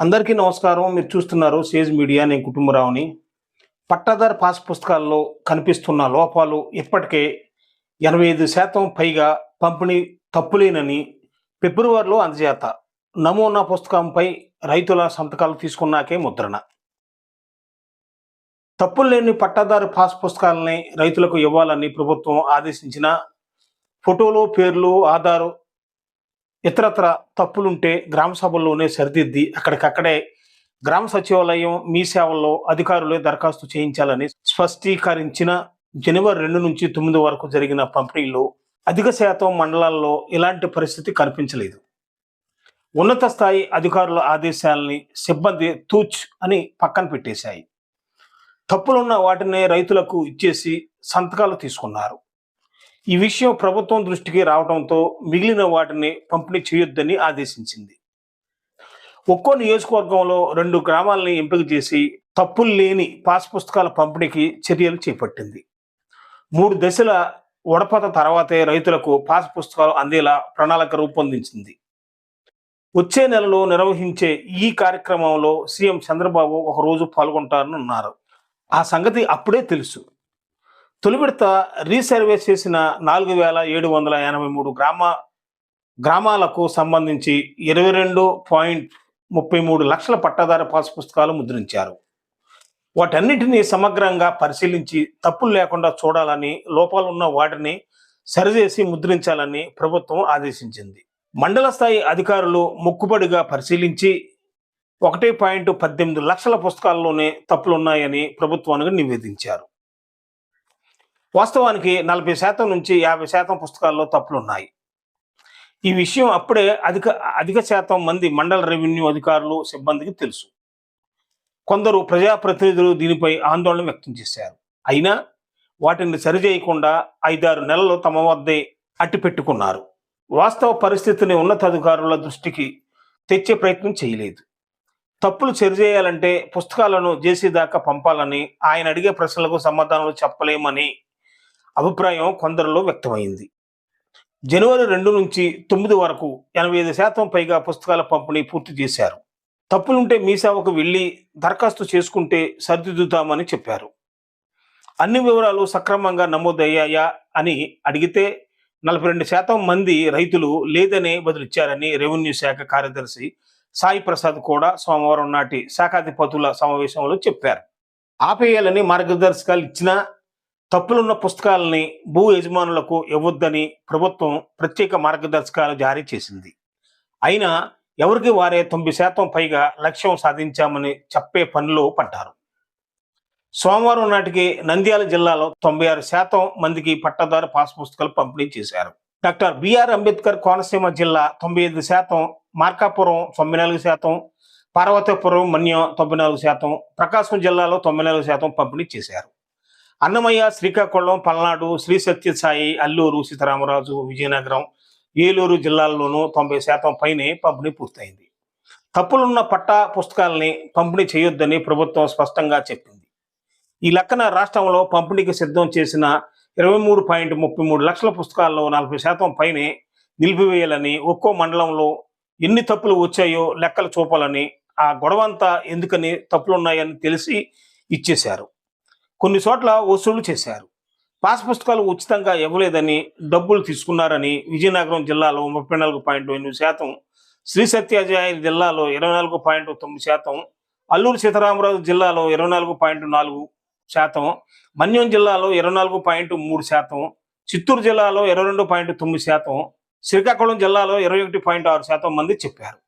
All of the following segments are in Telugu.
అందరికీ నమస్కారం. మీరు చూస్తున్నారు సేజ్ మీడియా. నేను కుటుంబరావుని. పట్టాదారు పాస్ పుస్తకాల్లో కనిపిస్తున్న లోపాలు ఇప్పటికే ఎనభై ఐదు శాతం పైగా పంపిణీ తప్పులేనని ఫిబ్రవరిలో అందజేత. నమూనా పుస్తకంపై రైతుల సంతకాలు తీసుకున్నాకే ముద్రణ. తప్పులు లేని పట్టాదారు పాస్ పుస్తకాలని రైతులకు ఇవ్వాలని ప్రభుత్వం ఆదేశించిన ఫోటోలు పేర్లు ఆధారు ఇతరత్ర తప్పులుంటే గ్రామ సభల్లోనే సరిదిద్ది అక్కడికక్కడే గ్రామ సచివాలయం మీ సేవల్లో అధికారులే దరఖాస్తు చేయించాలని స్పష్టీకరించిన జనవరి రెండు నుంచి తొమ్మిది వరకు జరిగిన పంపిణీలో అధిక శాతం మండలాల్లో ఇలాంటి పరిస్థితి కనిపించలేదు. ఉన్నత స్థాయి అధికారుల ఆదేశాలని సిబ్బంది తూచ్ అని పక్కన పెట్టేశాయి. తప్పులున్న వాటినే రైతులకు ఇచ్చేసి సంతకాలు తీసుకున్నారు. ఈ విషయం ప్రభుత్వం దృష్టికి రావడంతో మిగిలిన వాటిని పంపిణీ చేయొద్దని ఆదేశించింది. ఒక్కో నియోజకవర్గంలో రెండు గ్రామాలని ఎంపిక చేసి తప్పులు లేని పాస్ పుస్తకాల పంపిణీకి చర్యలు చేపట్టింది. మూడు దశల వడపత తర్వాతే రైతులకు పాస్ పుస్తకాలు అందేలా ప్రణాళిక రూపొందించింది. వచ్చే నెలలో నిర్వహించే ఈ కార్యక్రమంలో సీఎం చంద్రబాబు ఒకరోజు పాల్గొంటారన్నారు ఆ సంగతి అప్పుడే తెలుసు. తొలి విడత రీసర్వే చేసిన నాలుగు వేల ఏడు వందల ఎనభై మూడు గ్రామ గ్రామాలకు సంబంధించి ఇరవై రెండు పాయింట్ ముప్పై మూడు లక్షల పట్టాదార పాస్ పుస్తకాలు ముద్రించారు. వాటన్నిటినీ సమగ్రంగా పరిశీలించి తప్పులు లేకుండా చూడాలని లోపాలున్న వాటిని సరిచేసి ముద్రించాలని ప్రభుత్వం ఆదేశించింది. మండల స్థాయి అధికారులు మొక్కుబడిగా పరిశీలించి ఒకటి పాయింట్ పద్దెనిమిది లక్షల పుస్తకాల్లోనే తప్పులున్నాయని ప్రభుత్వానికి నివేదించారు. వాస్తవానికి నలభై శాతం నుంచి యాభై శాతం పుస్తకాల్లో తప్పులు ఉన్నాయి ఈ విషయం అప్పుడే అధిక అధిక శాతం మంది మండల రెవెన్యూ అధికారులు సిబ్బందికి తెలుసు. కొందరు ప్రజాప్రతినిధులు దీనిపై ఆందోళన వ్యక్తం చేశారు. అయినా వాటిని సరిచేయకుండా ఐదారు నెలలు తమ వద్దే అట్టి పెట్టుకున్నారు. వాస్తవ పరిస్థితిని ఉన్నతాధికారుల దృష్టికి తెచ్చే ప్రయత్నం చేయలేదు. తప్పులు సరిచేయాలంటే పుస్తకాలను జేసీ దాకా పంపాలని ఆయన అడిగే ప్రశ్నలకు సమాధానాలు చెప్పలేమని అభిప్రాయం కొందరిలో వ్యక్తమైంది. జనవరి రెండు నుంచి తొమ్మిది వరకు ఎనభై ఐదు శాతం పైగా పుస్తకాల పంపిణీ పూర్తి చేశారు. తప్పులుంటే మీ సేవకు వెళ్ళి దరఖాస్తు చేసుకుంటే సరిదిద్దుతామని చెప్పారు. అన్ని వివరాలు సక్రమంగా నమోదయ్యాయా అని అడిగితే నలభై రెండు శాతం మంది రైతులు లేదనే బదులిచ్చారని రెవెన్యూ శాఖ కార్యదర్శి సాయి ప్రసాద్ కూడా సోమవారం నాటి శాఖాధిపతుల సమావేశంలో చెప్పారు. ఆపేయాలని మార్గదర్శకాలు ఇచ్చినా తప్పులున్న పుస్తకాలని భూ యజమానులకు ఇవ్వొద్దని ప్రభుత్వం ప్రత్యేక మార్గదర్శకాలు జారీ చేసింది. అయినా ఎవరికి వారే తొంభై శాతం పైగా లక్ష్యం సాధించామని చెప్పే పనిలో పడ్డారు. సోమవారం నాటికి నంద్యాల జిల్లాలో తొంభై ఆరు శాతం మందికి పట్టదారు పాస్ పుస్తకాలు పంపిణీ చేశారు. డాక్టర్ బిఆర్ అంబేద్కర్ కోనసీమ జిల్లా తొంభై ఐదు శాతం మార్కాపురం తొంభై నాలుగు శాతం పార్వతీపురం మన్యం తొంభై నాలుగు శాతం ప్రకాశం జిల్లాలో తొంభై నాలుగు శాతం పంపిణీ చేశారు. అన్నమయ్య శ్రీకాకుళం పల్నాడు శ్రీ సత్యసాయి అల్లూరు సీతారామరాజు విజయనగరం ఏలూరు జిల్లాల్లోనూ తొంభై శాతం పైనే పంపిణీ పూర్తయింది. తప్పులున్న పట్టా పుస్తకాలని పంపిణీ చేయొద్దని ప్రభుత్వం స్పష్టంగా చెప్పింది. ఈ లెక్కన రాష్ట్రంలో పంపిణీకి సిద్ధం చేసిన ఇరవై మూడు పాయింట్ ముప్పై మూడు లక్షల పుస్తకాల్లో నలభై శాతం పైనే నిలిపివేయాలని ఒక్కో మండలంలో ఎన్ని తప్పులు వచ్చాయో లెక్కలు చూపాలని ఆ గొడవంతా ఎందుకని తప్పులున్నాయని తెలిసి ఇచ్చేశారు. కొన్ని చోట్ల వసూళ్ళు చేశారు. పాస్ పుస్తకాలు ఉచితంగా ఇవ్వలేదని డబ్బులు తీసుకున్నారని విజయనగరం జిల్లాలో ముప్పై నాలుగు పాయింట్ ఎనిమిది శాతం శ్రీ సత్యాజయ జిల్లాలో ఇరవై నాలుగు పాయింట్ తొమ్మిది శాతం అల్లూరు సీతారామరాజు జిల్లాలో ఇరవై నాలుగు పాయింట్ నాలుగు శాతం మన్యం జిల్లాలో ఇరవై నాలుగు పాయింట్ మూడు శాతం చిత్తూరు జిల్లాలో ఇరవై రెండు పాయింట్ తొమ్మిది శాతం శ్రీకాకుళం జిల్లాలో ఇరవై ఒకటి పాయింట్ ఆరు శాతం మంది చెప్పారు.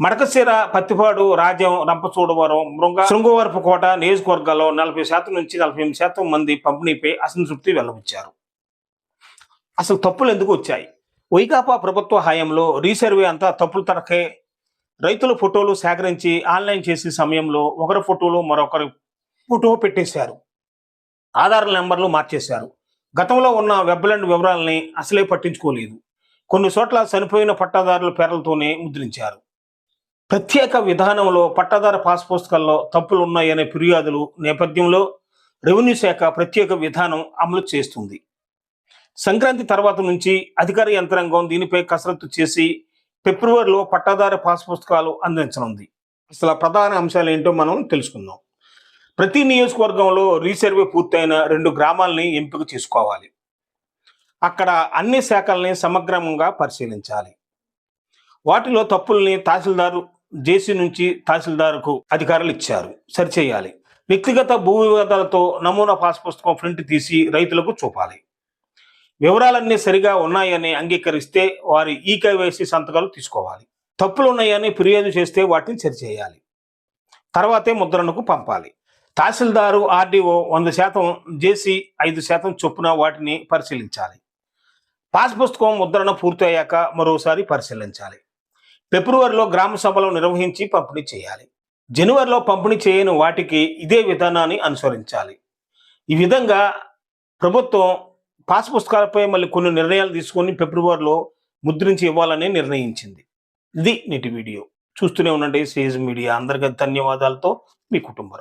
మడకశిర పత్తిపాడు రాజ్యం రంపచూడవరం మృంగ శృంగవరపు కోట నియోజకవర్గాల్లో నలభై శాతం నుంచి నలభై ఎనిమిది శాతం మంది పంపిణీపై అసంతృప్తి వెల్లవిచ్చారు అసలు తప్పులు ఎందుకు వచ్చాయి? వైకాపా ప్రభుత్వ హయాంలో రీసర్వే అంతా తప్పులు తరకే రైతుల ఫోటోలు సేకరించి ఆన్లైన్ చేసే సమయంలో ఒకరి ఫోటోలు మరొకరి ఫోటో పెట్టేశారు. ఆధార్ నెంబర్లు మార్చేశారు. గతంలో ఉన్న వెబ్లాండ్ వివరాలని అసలే పట్టించుకోలేదు. కొన్ని చోట్ల చనిపోయిన పట్టాదారుల పేర్లతోనే ముద్రించారు. ప్రత్యేక విధానంలో పట్టాదారు పాస్ పుస్తకాల్లో తప్పులు ఉన్నాయనే ఫిర్యాదులు నేపథ్యంలో రెవెన్యూ శాఖ ప్రత్యేక విధానం అమలు చేస్తుంది. సంక్రాంతి తర్వాత నుంచి అధికార యంత్రాంగం దీనిపై కసరత్తు చేసి ఫిబ్రవరిలో పట్టాదారు పాస్ పుస్తకాలు అందించనుంది. అసలు ప్రధాన అంశాలు ఏంటో మనం తెలుసుకుందాం. ప్రతి నియోజకవర్గంలో రీసర్వే పూర్తయిన రెండు గ్రామాలని ఎంపిక చేసుకోవాలి. అక్కడ అన్ని శాఖల్ని సమగ్రంగా పరిశీలించాలి. వాటిలో తప్పుల్ని తహసీల్దారు జేసీ నుంచి తహసీల్దార్కు అధికారులు ఇచ్చారు. సరిచేయాలి. వ్యక్తిగత భూ వివాదాలతో నమూనా పాస్ పుస్తకం ప్రింట్ తీసి రైతులకు చూపాలి. వివరాలన్నీ సరిగా ఉన్నాయని అంగీకరిస్తే వారి ఈ కేవైసీ సంతకాలు తీసుకోవాలి. తప్పులు ఉన్నాయని ఫిర్యాదు చేస్తే వాటిని సరిచేయాలి. తర్వాతే ముద్రణకు పంపాలి. తహసీల్దారు ఆర్డీఓ వంద శాతం జేసీ ఐదు శాతం చొప్పున వాటిని పరిశీలించాలి. పాస్ పుస్తకం ముద్రణ పూర్తయ్యాక మరోసారి పరిశీలించాలి. ఫిబ్రవరిలో గ్రామ సభలు నిర్వహించి పంపిణీ చేయాలి. జనవరిలో పంపిణీ చేయని వాటికి ఇదే విధానాన్ని అనుసరించాలి. ఈ విధంగా ప్రభుత్వం పాస్ పుస్తకాలపై మళ్ళీ కొన్ని నిర్ణయాలు తీసుకొని ఫిబ్రవరిలో ముద్రించి ఇవ్వాలని నిర్ణయించింది. ఇది నేటి వీడియో. చూస్తూనే ఉండండి. Sage media. అందరికీ ధన్యవాదాలతో మీ కుటుంబం